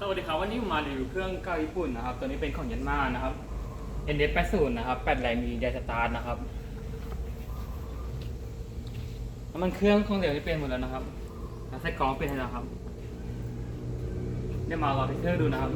สวัสดีครับวันนี้ผมมารีวิวเครื่องเก้าญี่ปุ่นนะครับ ตัวนี้เป็นของยันมานะครับ NS 80 นะครับ8แรงมีไดสตาร์ทนะครับน้ำมันเครื่องของเหลวที่เป็นหมดแล้วนะครับแล้วใส่กรองเป็นให้แล้วครับเดี๋ยวมารอเทสเตอร์ดูนะครับ